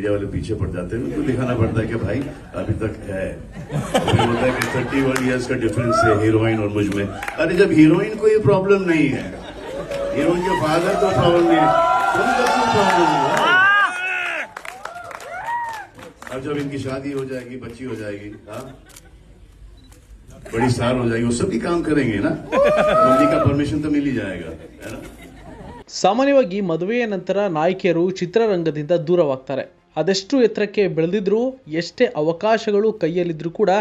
Media वाले पीछे पड़ जाते हैं उनको दिखाना पड़ता है कि भाई अभी तक है फिर होता है कि थर्टी वन ईयर्स का डिफरेंस है हीरोइन और मुझ में अरे जब हीरोइन को ये प्रॉब्लम नहीं है हीरोइन के फादर को प्रॉब्लम नहीं है तुम सबको प्रॉब्लम हुआ अब जब इनकी शादी हो जाएगी बच्ची हो जाएगी हाँ बड़ी स्टार हो जाएगी वो सभी काम करेंगे ना मम्मी का परमिशन तो मिल ही जाएगा है ना ಸಾಮಾನ್ಯವಾಗಿ ಮದುವೆಯ ನಂತರ ನಾಯಕಿಯರು ಚಿತ್ರರಂಗದಿಂದ ದೂರವಾಗ್ತಾರೆ ಅದೆಷ್ಟು ಎತ್ತರಕ್ಕೆ ಬೆಳೆದಿದ್ರೂ ಎಷ್ಟೇ ಅವಕಾಶಗಳು ಕೈಯಲ್ಲಿದ್ದರೂ ಕೂಡ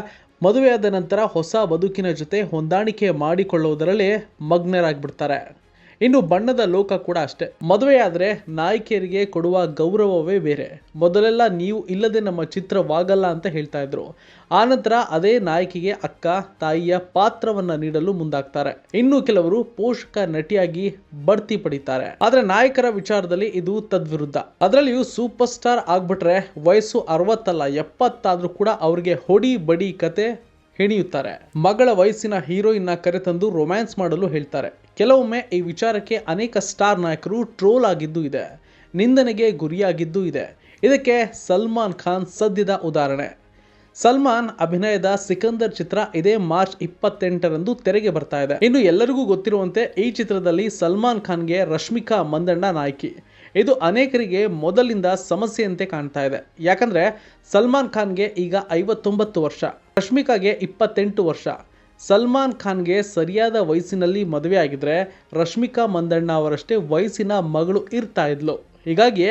ಮದುವೆಯಾದ ನಂತರ ಹೊಸ ಬದುಕಿನ ಜೊತೆ ಹೊಂದಾಣಿಕೆ ಮಾಡಿಕೊಳ್ಳುವುದರಲ್ಲೇ ಮಗ್ನರಾಗ್ಬಿಡ್ತಾರೆ. ಇನ್ನು ಬಣ್ಣದ ಲೋಕ ಕೂಡ ಅಷ್ಟೇ. ಮದುವೆಯಾದರೆ ನಾಯಕಿಯರಿಗೆ ಕೊಡುವ ಗೌರವವೇ ಬೇರೆ. ಮೊದಲೆಲ್ಲ ನೀವು ಇಲ್ಲದೆ ನಮ್ಮ ಚಿತ್ರವಾಗಲ್ಲ ಅಂತ ಹೇಳ್ತಾ ಇದ್ರು. ಆನಂತರ ಅದೇ ನಾಯಕಿಗೆ ಅಕ್ಕ, ತಾಯಿಯ ಪಾತ್ರವನ್ನ ನೀಡಲು ಮುಂದಾಗ್ತಾರೆ. ಇನ್ನು ಕೆಲವರು ಪೋಷಕ ನಟಿಯಾಗಿ ಬಡ್ತಿ ಪಡಿತಾರೆ. ಆದ್ರೆ ನಾಯಕರ ವಿಚಾರದಲ್ಲಿ ಇದು ತದ್ವಿರುದ್ಧ. ಅದರಲ್ಲಿಯೂ ಸೂಪರ್ ಸ್ಟಾರ್ ಆಗ್ಬಿಟ್ರೆ ವಯಸ್ಸು ಅರವತ್ತಲ್ಲ, ಎಪ್ಪತ್ತಾದ್ರೂ ಕೂಡ ಅವ್ರಿಗೆ ಹೊಡಿ ಬಡಿ ಕತೆ ಹೆಣಿಯುತ್ತಾರೆ. ಮಗಳ ವಯಸ್ಸಿನ ಹೀರೋಯಿನ್ನ ಕರೆತಂದು ರೊಮ್ಯಾನ್ಸ್ ಮಾಡಲು ಹೇಳ್ತಾರೆ. ಕೆಲವೊಮ್ಮೆ ಈ ವಿಚಾರಕ್ಕೆ ಅನೇಕ ಸ್ಟಾರ್ ನಾಯಕರು ಟ್ರೋಲ್ ಆಗಿದ್ದು ಇದೆ, ನಿಂದನೆಗೆ ಗುರಿಯಾಗಿದ್ದು ಇದೆ. ಇದಕ್ಕೆ ಸಲ್ಮಾನ್ ಖಾನ್ ಸದ್ಯದ ಉದಾಹರಣೆ. ಸಲ್ಮಾನ್ ಅಭಿನಯದ ಸಿಕಂದರ್ ಚಿತ್ರ ಇದೇ ಮಾರ್ಚ್ ಇಪ್ಪತ್ತೆಂಟರಂದು ತೆರೆಗೆ ಬರ್ತಾ ಇದೆ. ಇನ್ನು ಎಲ್ಲರಿಗೂ ಗೊತ್ತಿರುವಂತೆ ಈ ಚಿತ್ರದಲ್ಲಿ ಸಲ್ಮಾನ್ ಖಾನ್ಗೆ ರಶ್ಮಿಕಾ ಮಂದಣ್ಣ ನಾಯಕಿ. ಇದು ಅನೇಕರಿಗೆ ಮೊದಲಿಂದ ಸಮಸ್ಯೆಯಂತೆ ಕಾಣ್ತಾ ಇದೆ. ಯಾಕಂದ್ರೆ ಸಲ್ಮಾನ್ ಖಾನ್ಗೆ ಈಗ ಐವತ್ತೊಂಬತ್ತು ವರ್ಷ, ರಶ್ಮಿಕಾಗೆ ಇಪ್ಪತ್ತೆಂಟು ವರ್ಷ. ಸಲ್ಮಾನ್ ಖಾನ್ಗೆ ಸರಿಯಾದ ವಯಸ್ಸಿನಲ್ಲಿ ಮದುವೆ ಆಗಿದ್ರೆ ರಶ್ಮಿಕಾ ಮಂದಣ್ಣ ಅವರಷ್ಟೇ ವಯಸ್ಸಿನ ಮಗಳು ಇರ್ತಾ ಇದ್ಲು. ಹೀಗಾಗಿ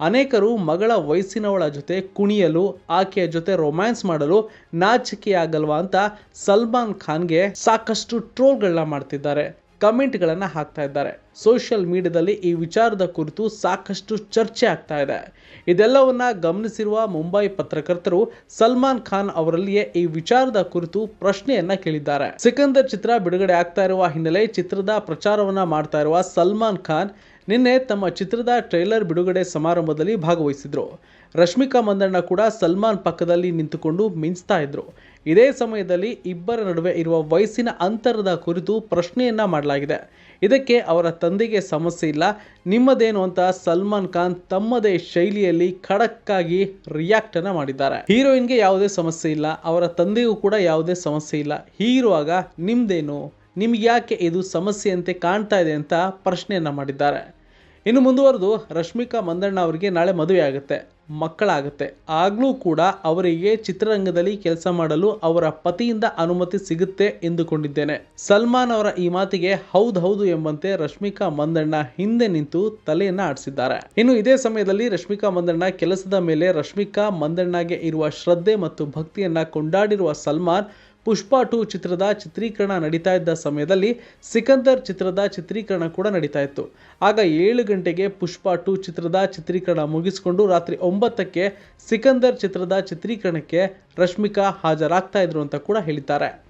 ಅನೇಕರು ಮಗಳ ವಯಸ್ಸಿನವಳ ಜೊತೆ ಕುಣಿಯಲು, ಆಕೆಯ ಜೊತೆ ರೊಮ್ಯಾನ್ಸ್ ಮಾಡಲು ನಾಚಿಕೆಯಾಗಲ್ವಾ ಅಂತ ಸಲ್ಮಾನ್ ಖಾನ್ಗೆ ಸಾಕಷ್ಟು ಟ್ರೋಲ್ಗಳನ್ನ ಮಾಡ್ತಿದ್ದಾರೆ. ಕಮೆಂಟ್ಗಳನ್ನು ಹಾಕ್ತಾ ಇದ್ದಾರೆ. ಸೋಷಿಯಲ್ ಮೀಡಿಯಾದಲ್ಲಿ ಈ ವಿಚಾರದ ಕುರಿತು ಸಾಕಷ್ಟು ಚರ್ಚೆ ಆಗ್ತಾ ಇದೆ. ಇದೆಲ್ಲವನ್ನ ಗಮನಿಸಿರುವ ಮುಂಬೈ ಪತ್ರಕರ್ತರು ಸಲ್ಮಾನ್ ಖಾನ್ ಅವರಲ್ಲಿಯೇ ಈ ವಿಚಾರದ ಕುರಿತು ಪ್ರಶ್ನೆಯನ್ನ ಕೇಳಿದ್ದಾರೆ. ಸಿಕಂದರ್ ಚಿತ್ರ ಬಿಡುಗಡೆ ಆಗ್ತಾ ಇರುವ ಹಿನ್ನೆಲೆ ಚಿತ್ರದ ಪ್ರಚಾರವನ್ನ ಮಾಡ್ತಾ ಇರುವ ಸಲ್ಮಾನ್ ಖಾನ್ ನಿನ್ನೆ ತಮ್ಮ ಚಿತ್ರದ ಟ್ರೈಲರ್ ಬಿಡುಗಡೆ ಸಮಾರಂಭದಲ್ಲಿ ಭಾಗವಹಿಸಿದ್ರು. ರಶ್ಮಿಕಾ ಮಂದಣ್ಣ ಕೂಡ ಸಲ್ಮಾನ್ ಪಕ್ಕದಲ್ಲಿ ನಿಂತುಕೊಂಡು ಮಿಂಚ್ತಾ ಇದ್ರು. ಇದೇ ಸಮಯದಲ್ಲಿ ಇಬ್ಬರ ನಡುವೆ ಇರುವ ವಯಸ್ಸಿನ ಅಂತರದ ಕುರಿತು ಪ್ರಶ್ನೆಯನ್ನ ಮಾಡಲಾಗಿದೆ. ಇದಕ್ಕೆ ಅವರ ತಂದೆಗೆ ಸಮಸ್ಯೆ ಇಲ್ಲ. ನಿಮ್ಮದೇನು ಅಂತ ಸಲ್ಮಾನ್ ಖಾನ್ ತಮ್ಮದೇ ಶೈಲಿಯಲ್ಲಿ ಖಡಕ್ ಆಗಿ ರಿಯಾಕ್ಟ್ ಅನ್ನ ಮಾಡಿದ್ದಾರೆ. ಹೀರೋಯಿನ್ಗೆ ಯಾವುದೇ ಸಮಸ್ಯೆ ಇಲ್ಲ. ಅವರ ತಂದೆಗೂ ಕೂಡ ಯಾವುದೇ ಸಮಸ್ಯೆ ಇಲ್ಲ. ಹೀರುವಾಗ ನಿಮ್ದೇನು? ನಿಮ್ಗೆ ಯಾಕೆ ಇದು ಸಮಸ್ಯೆಯಂತೆ ಕಾಣ್ತಾ ಇದೆ ಅಂತ ಪ್ರಶ್ನೆಯನ್ನ ಮಾಡಿದ್ದಾರೆ. ಇನ್ನು ಮುಂದುವರೆದು ರಶ್ಮಿಕಾ ಮಂದಣ್ಣ ಅವರಿಗೆ ನಾಳೆ ಮದುವೆ ಆಗುತ್ತೆ, ಮಕ್ಕಳಾಗುತ್ತೆ. ಆಗಲೂ ಕೂಡ ಅವರಿಗೆ ಚಿತ್ರರಂಗದಲ್ಲಿ ಕೆಲಸ ಮಾಡಲು ಅವರ ಪತಿಯಿಂದ ಅನುಮತಿ ಸಿಗುತ್ತೆ ಎಂದುಕೊಂಡಿದ್ದೇನೆ. ಸಲ್ಮಾನ್ ಅವರ ಈ ಮಾತಿಗೆ ಹೌದು ಹೌದು ಎಂಬಂತೆ ರಶ್ಮಿಕಾ ಮಂದಣ್ಣ ಹಿಂದೆ ನಿಂತು ತಲೆಯನ್ನ ಆಡಿಸಿದ್ದಾರೆ. ಇನ್ನು ಇದೇ ಸಮಯದಲ್ಲಿ ರಶ್ಮಿಕಾ ಮಂದಣ್ಣ ಕೆಲಸದ ಮೇಲೆ ರಶ್ಮಿಕಾ ಮಂದಣ್ಣಗೆ ಇರುವ ಶ್ರದ್ಧೆ ಮತ್ತು ಭಕ್ತಿಯನ್ನ ಕೊಂಡಾಡಿರುವ ಸಲ್ಮಾನ್ ಪುಷ್ಪ ಟು ಚಿತ್ರದ ಚಿತ್ರೀಕರಣ ನಡೀತಾ ಇದ್ದ ಸಮಯದಲ್ಲಿ ಸಿಕಂದರ್ ಚಿತ್ರದ ಚಿತ್ರೀಕರಣ ಕೂಡ ನಡೀತಾ ಇತ್ತು. ಆಗ ಏಳು ಗಂಟೆಗೆ ಪುಷ್ಪ ಟು ಚಿತ್ರದ ಚಿತ್ರೀಕರಣ ಮುಗಿಸಿಕೊಂಡು ರಾತ್ರಿ ಒಂಬತ್ತಕ್ಕೆ ಸಿಕಂದರ್ ಚಿತ್ರದ ಚಿತ್ರೀಕರಣಕ್ಕೆ ರಶ್ಮಿಕಾ ಹಾಜರಾಗ್ತಾ ಇದ್ರು ಅಂತ ಕೂಡ ಹೇಳಿದ್ದಾರೆ.